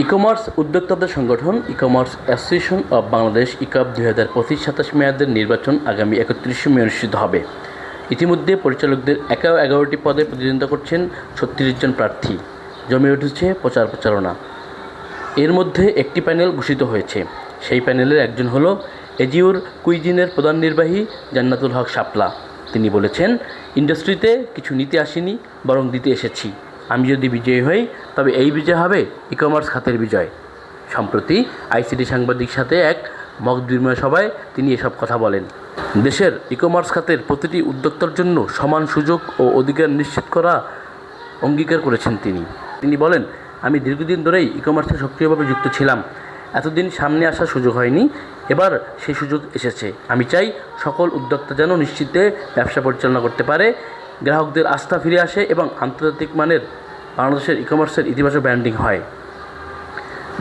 E commerce উদ্যোক্তাদের সংগঠন e-commerce association of Bangladesh e-CAB দুই হাজার পঁচিশ সাতাশ মেয়াদের নির্বাচন আগামী একত্রিশে মে অনুষ্ঠিত হবে। ইতিমধ্যে পরিচালকদের এগারো এগারোটি পদে প্রতিদ্বন্দ্বিতা করছেন ছত্রিশ জন প্রার্থী। জমে উঠেছে প্রচার প্রচারণা। এর মধ্যে একটি প্যানেল ঘোষিত হয়েছে। সেই প্যানেলের একজন হল এজিওর কুইজিনের প্রধান নির্বাহী জান্নাতুল হক শাপলা। তিনি বলেছেন, ইন্ডাস্ট্রিতে কিছু নিতে আসিনি, বরং দিতে এসেছি। আমি যদি বিজয়ী হই, তবে এই বিজয় হবে ই কমার্স খাতের বিজয়। সম্প্রতি আইসিটি সাংবাদিক সাথে এক মত বিনিময় সভায় তিনি এসব কথা বলেন। দেশের ই কমার্স খাতের প্রতিটি উদ্যোক্তার জন্য সমান সুযোগ ও অধিকার নিশ্চিত করা অঙ্গীকার করেছেন তিনি। তিনি বলেন, আমি দীর্ঘদিন ধরেই ই কমার্সে সক্রিয়ভাবে যুক্ত ছিলাম। এতদিন সামনে আসার সুযোগ হয়নি। এবার সেই সুযোগ এসেছে। আমি চাই সকল উদ্যোক্তা যেন নিশ্চিতে ব্যবসা পরিচালনা করতে পারে, গ্রাহকদের আস্থা ফিরে আসে এবং আন্তর্জাতিক মানের বাংলাদেশের ই কমার্সের ইতিবাচক ব্র্যান্ডিং হয়।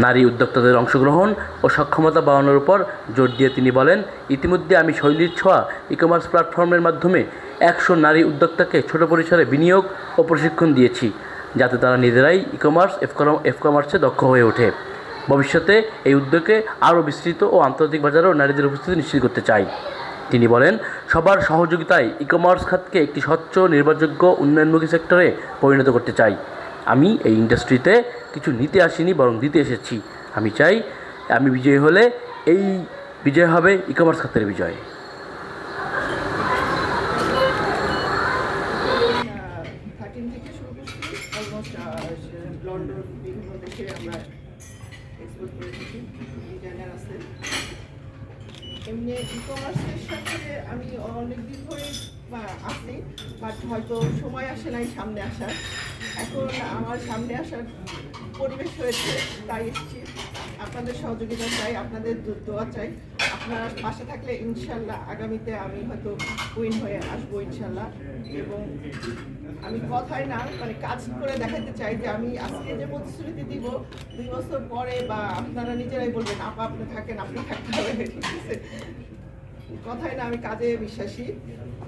নারী উদ্যোক্তাদের অংশগ্রহণ ও সক্ষমতা বাড়ানোর উপর জোর দিয়ে তিনি বলেন, ইতিমধ্যে আমি শৈলীর ছোঁয়া ই কমার্স প্ল্যাটফর্মের মাধ্যমে একশো নারী উদ্যোক্তাকে ছোট পরিসরে বিনিয়োগ ও প্রশিক্ষণ দিয়েছি, যাতে তারা নিজেরাই ই কমার্স এফ কমার্সে দক্ষ হয়ে ওঠে। ভবিষ্যতে এই উদ্যোগে আরও বিস্তৃত ও আন্তর্জাতিক বাজারেও নারীদের উপস্থিতি নিশ্চিত করতে চাই। তিনি বলেন, সবার সহযোগিতায় ই কমার্স খাতকে একটি স্বচ্ছ, নির্ভরযোগ্য, উন্নয়নমুখী সেক্টরে পরিণত করতে চাই। আমি এই ইন্ডাস্ট্রিতে কিছু নিতে আসিনি, বরং দিতে এসেছি। আমি চাই, আমি বিজয়ী হলে এই বিজয় হবে ই কমার্স খাতের বিজয়। করছি লন্ডন বিভিন্ন দেশে আমরা এক্সপোর্ট করে থাকি ডিজাইনার আছে এমনি ই কমার্সের সাথে আমি অনেক দিন ধরে আসি বাট হয়তো সময় আসে নাই সামনে আসার। এখন আমার সামনে আসার পরিবেশ হয়েছে, তাই এসেছি। আপনাদের সহযোগিতা চাই, আপনাদের দোয়া চাই। আপনারা পাশে থাকলে ইনশাল্লাহ আগামীতে আমি হয়তো উইন হয়ে আসব ইনশাল্লাহ। এবং আমি কথায় না মানে কাজ করে দেখাতে চাই যে আমি আজকে যে প্রতিশ্রুতি দিব, দুই বছর পরে বা আপনারা নিজেরাই বলবেন, আপা আপনি থাকেন, আপনি থাকতে হবে? কথায় না, আমি কাজে বিশ্বাসী।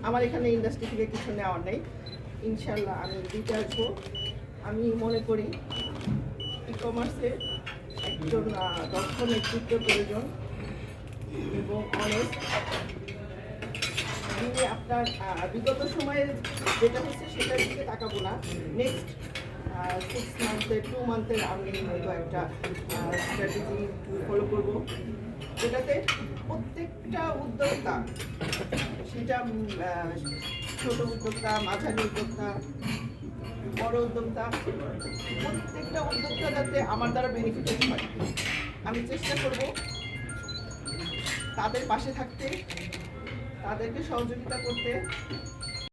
আমার এখানে ইন্ডাস্ট্রি থেকে কিছু নেওয়ার নেই। ইনশাল্লাহ আমি দিতে আসব। আমি মনে করি ই কমার্সে একজন দক্ষ নেতৃত্ব প্রয়োজন এবং অনেস্ট যিনি আপনার বিগত সময়ে যেটা হচ্ছে সেটার দিকে তাকাবো না। নেক্সট সিক্স মান্থের টু মান্থের আমি হয়তো একটা স্ট্র্যাটেজি ফলো করব। যেটাতে প্রত্যেকটা উদ্যোক্তা, সেটা ছোট উদ্যোক্তা, মাঝারি উদ্যোক্তা, বড় উদ্যোক্তা, প্রত্যেকটা উদ্যোক্তা যাতে আমার দ্বারা বেনিফিটেড হয়। আমি চেষ্টা করব তাদের পাশে থাকতে। তাদেরকে সহযোগিতা করতে